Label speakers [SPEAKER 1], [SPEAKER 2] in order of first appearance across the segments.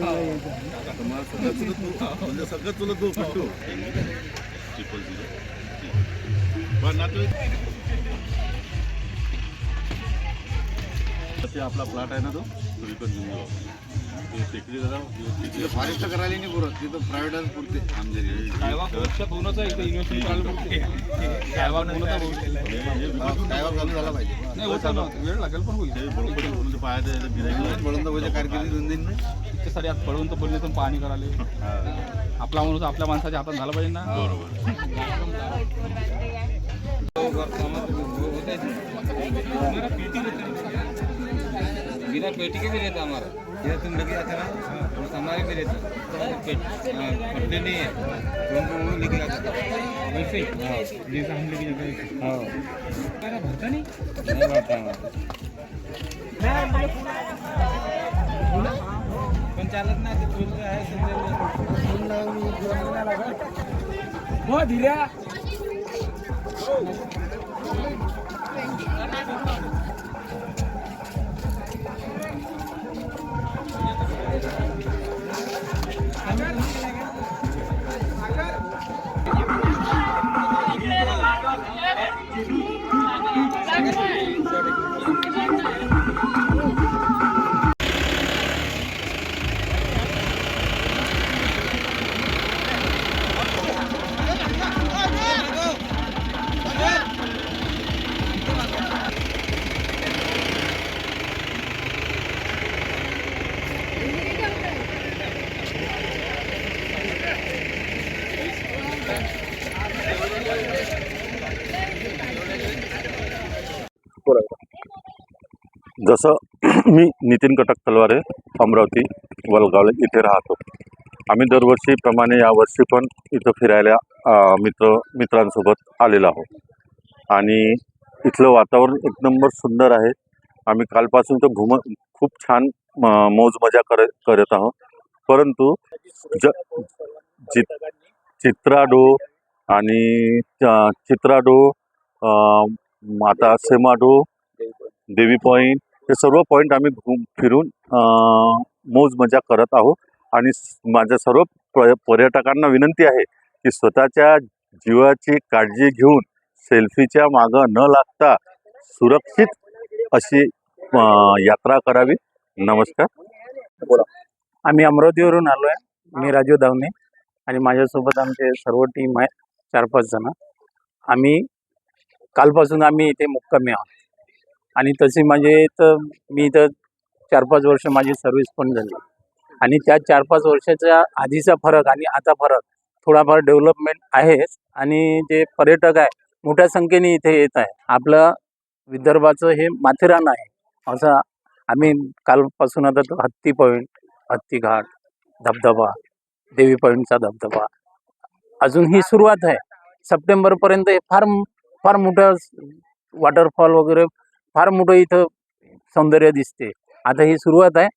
[SPEAKER 1] आता मला सगळं चुलत तू? म्हणजे सगळं चुलत तू किट्टू ट्रिपल झिरो पण नातू ते आपला प्लॉट आहे ना तो तो विकत घेऊन. ते टेकडी टेकडी
[SPEAKER 2] फॉरेस्ट करायला नाही पुरत. तिथं प्रायव्हेटच पुरते झाला पाहिजे.
[SPEAKER 3] नाही होतं ना. वेळ लागेल पण होईल.
[SPEAKER 1] ते ते
[SPEAKER 2] कारकिर्दी दोन दिन नाही
[SPEAKER 3] त्याच्यासाठी आज पळवून तर पडले पाणी करायला आपला माणूस आपल्या माणसाच्या हातात झाला पाहिजे ना.
[SPEAKER 1] बरोबर.
[SPEAKER 4] बिना पेटी के भी रहता हमारा। ये तुम लेके आते ना? तो हमारे भी रहता। तो पेट पटने नहीं है। तो वो लेके आते वैसे जैसा हम लेके जाते हैं। हाँ भरता नहीं? भरता हमारा। चालत नाही ते आहे हो धीऱ्या.
[SPEAKER 1] जसं मी नितीन कटक तलवारे अमरावती वलगावले इथे राहतो. आम्ही दरवर्षीप्रमाणे यावर्षी पण इथं फिरायला मित्र मित्रांसोबत आलेलो आहोत. आणि इथलं वातावरण एक नंबर सुंदर आहे. आम्ही कालपासून तर घुम खूप छान म, मौज मजा कर करत आहोत. परंतु ज चित चित्राडो आणि चित्राडो आता सेमाडो देवी पॉईंट हे सर्व पॉईंट आम्ही घुम फिरून मौज मजा करत आहोत. आणि माझ्या सर्व प पर्यटकांना विनंती आहे की स्वतःच्या जीवाची काळजी घेऊन सेल्फीच्या मागं न लागता सुरक्षित अशी यात्रा करावी. नमस्कार.
[SPEAKER 5] आम्ही अमरावतीवरून आलो आहे. मी राजू दावणे आणि माझ्यासोबत आमचे सर्व टीम आहे चार पाच जण. आम्ही कालपासून आम्ही इथे मुक्कामी आहोत. आणि तशी म्हणजे तर मी इथं चार पाच वर्ष माझी सर्व्हिस पण झाली. आणि त्या चार पाच वर्षाच्या आधीचा फरक आणि आता फरक थोडाफार डेव्हलपमेंट आहेच आणि जे पर्यटक आहे मोठ्या संख्येने इथे येत आहे. आपलं विदर्भाचं हे माथेरान आहे. असं आम्ही कालपासून आता हत्ती पॉईंट हत्ती घाट धबधबा देवी पॉईंटचा धबधबा. अजून ही सुरुवात आहे. सप्टेंबरपर्यंत हे फार फार मोठं वॉटरफॉल वगैरे फार मोठं इथं सौंदर्य दिसते. आता ही सुरुवात आहे.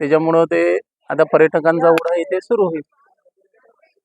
[SPEAKER 5] त्याच्यामुळं ते आता पर्यटकांचा ओढा इथे सुरू होईल.